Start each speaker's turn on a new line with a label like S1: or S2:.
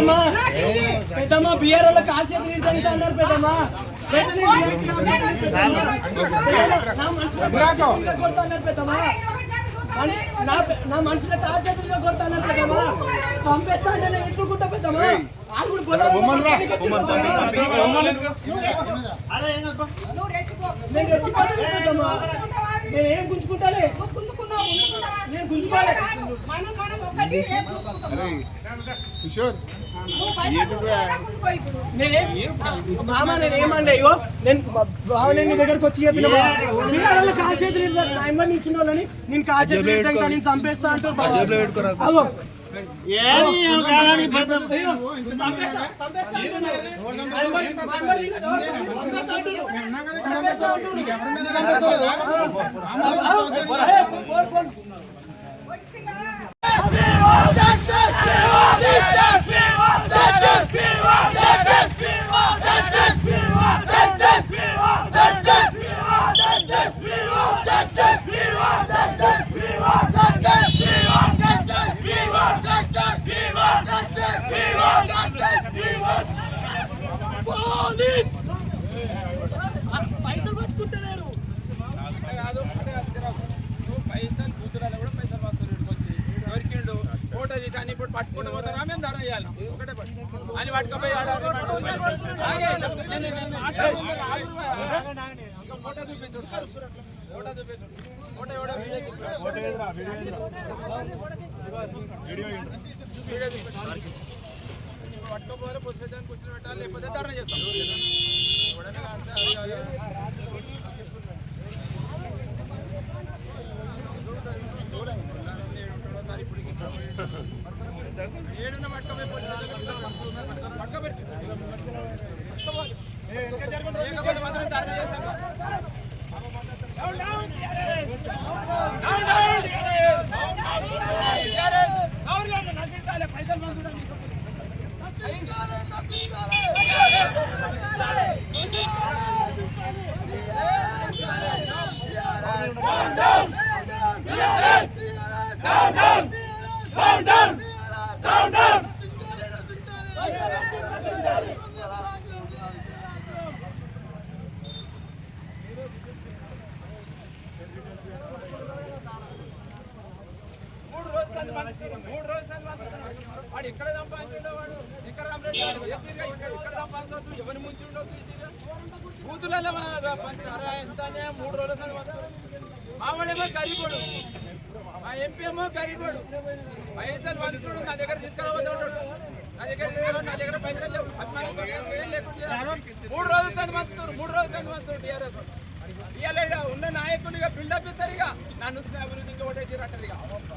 S1: పెద్దమ్మ పెద్దమ్మ బిఆర్ వాళ్ళ కాల్ చేతులు ఇడతానికి అన్నారు పెద్దమ్మ పెద్దమ్మ. పెద్దమ్మ, నా మనసులో కాల్ చేతులు కొడతా అన్నారు పెద్దమ్మ పెద్దమ్మ చంపేస్తా అంటే నేను ఎట్లుకుంటా పెద్దమ్మ వాళ్ళు కూడా బొమ్మలు నేను రెచ్చిపోతాను పెద్దమ్మ నేను ఏం గుంజుకుంటాలే నేను గుంజుకోలే
S2: కిషోర్
S1: నేనేం మామ నేను ఏమన్నా అయ్యో నేను మా బావ నేను నీ దగ్గరకు వచ్చి చెప్పిన వాళ్ళ కాల్ చేతులు ఇవ్వరు. నా ఎంబడి నిల్చున్న వాళ్ళని నేను కాల్ చేతులు ఇవ్వడానికి నేను చంపేస్తా అంటారు. అగో. అయ్యో, చంపేస్తా, చంపేస్తా అంటున్నారు. నా ఎంబడి- నా ఎంబడి ఇలా ఎవరు? చంపేస్తా అంటున్నారు. చంపేస్తా అంటున్నారు. అగో, ఏ, ఫోన్, ఫోన్. పైసలు పట్టుకుంటలేరు.
S3: పైసలు కూతురాలు కూడా పైసలు వస్తారు ఇక్కడికి వచ్చి దొరికిండు ఫోటో తీసి అని ఇప్పుడు పట్టుకుంటూ పోతారు ఆమె ధర చేయాలి ఒకటే అని పట్టుకపోయి ఫోటో చూపించు ఫోటో చూపించు ఫోటో ఎవడో వీడియో తీస్తాడు. వీడియో పట్టుకోవాలి పొద్దు పుస్తకాన్ని కూర్చొని పెట్టాలి లేకపోతే ధర్నా చేస్తాం. ఏడున్న పట్టుకపోయి పట్టుకపోయి లేకపోతే మాత్రం దారి చేస్తాం పైసలు మందుడా మూడు రోజులు సంది మూడు రోజులు సంది పంచుతున్నాడు. వాడు ఇక్కడ సంపాదించుండే వాడు ఇక్కడ రామరెడ్డి ఇక్కడ సంపాదించవచ్చు ఎవరిని ముంచి ఉండొచ్చు ఈ తీరుగా మూడు రోజులు ఎమ్మెల్యేమో మా గరీబోడు మా ఎంపీ ఏమో గరీబోడు పైసలు పంచుతాడు నా దగ్గర తీసుకురావద్దు నా దగ్గర తీసుకురా నా దగ్గర పైసలు లేవు. లేకుండా మూడు రోజులు తను పంచుతారు మూడు రోజులు తను పంచుతారు టీఆర్ఎస్ ఇవాళ ఉన్న నాయకుడిగా బిల్డప్ ఇస్తారు ఇక. నన్ను అభివృద్ధి ఇంకా ఓటేసి అంటారు ఇక.